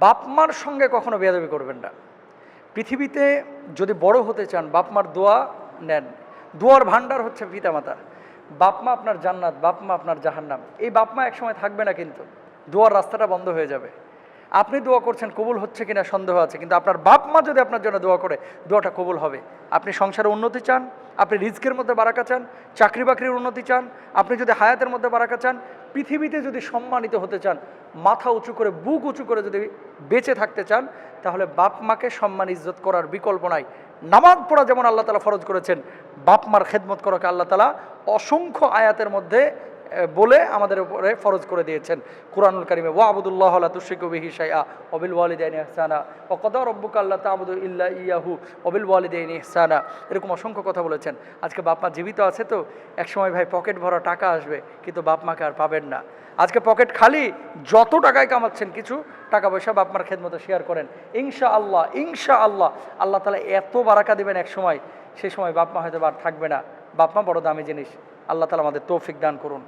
বাপ মার সঙ্গে কখনো বেয়াদবি করবেন না। পৃথিবীতে যদি বড় হতে চান, বাপমার দোয়া নেন। দোয়ার ভাণ্ডার হচ্ছে পিতামাতা। বাপমা আপনার জান্নাত, বাপমা আপনার জাহান্নাম। এই বাপমা একসময় থাকবে না কিন্তু। দোয়ার রাস্তাটা বন্ধ হয়ে যাবে। আপনি দোয়া করছেন, কবুল হচ্ছে কিনা সন্দেহ আছে, কিন্তু আপনার বাপ মা যদি আপনার জন্য দোয়া করে, দোয়াটা কবুল হবে। আপনি সংসারে উন্নতি চান, আপনি রিস্কের মধ্যে বারাকা চান, চাকরি বাকরির উন্নতি চান, আপনি যদি হায়াতের মধ্যে বারাকা চান, পৃথিবীতে যদি সম্মানিত হতে চান, মাথা উঁচু করে, বুক উঁচু করে যদি বেঁচে থাকতে চান, তাহলে বাপ মাকে সম্মান, ইজ্জত করার বিকল্প নাই। নামাজ পড়া যেমন আল্লাহ তালা ফরজ করেছেন, বাপ মার খেদমত করাকে আল্লাহ তালা অসংখ্য আয়াতের মধ্যে বলে আমাদের উপরে ফরজ করে দিয়েছেন। কুরআনুল কারিমে ওয়া আবুদুল্লাহ আল্লাহ তুশিকু বিহি শাইআ অবিল ওয়ালিদাইনি ইহসানা ও কদা রব্বুকা আল্লাহ তাবুদু ইল্লা ইয়াহু অবিল ওয়ালিদাইনি ইহসানা। এরকম অসংখ্য কথা বলেছেন। আজকে বাপ মা জীবিত আছে তো, একসময় ভাই পকেট ভরা টাকা আসবে, কিন্তু বাপ মাকে আর পাবেন না। আজকে পকেট খালি, যত টাকায় কামাচ্ছেন কিছু, টাকা পয়সা বাপ মার খেদমতো শেয়ার করেন। ইনশা আল্লাহ ইনশা আল্লাহ আল্লাহ তালা এত বারাকা দিবেন এক সময় সেই সময় বাপ মা হয়তো আর থাকবে না। বাপ মা বড় দামি জিনিস। আল্লাহ তালা আমাদের তৌফিক দান করুন।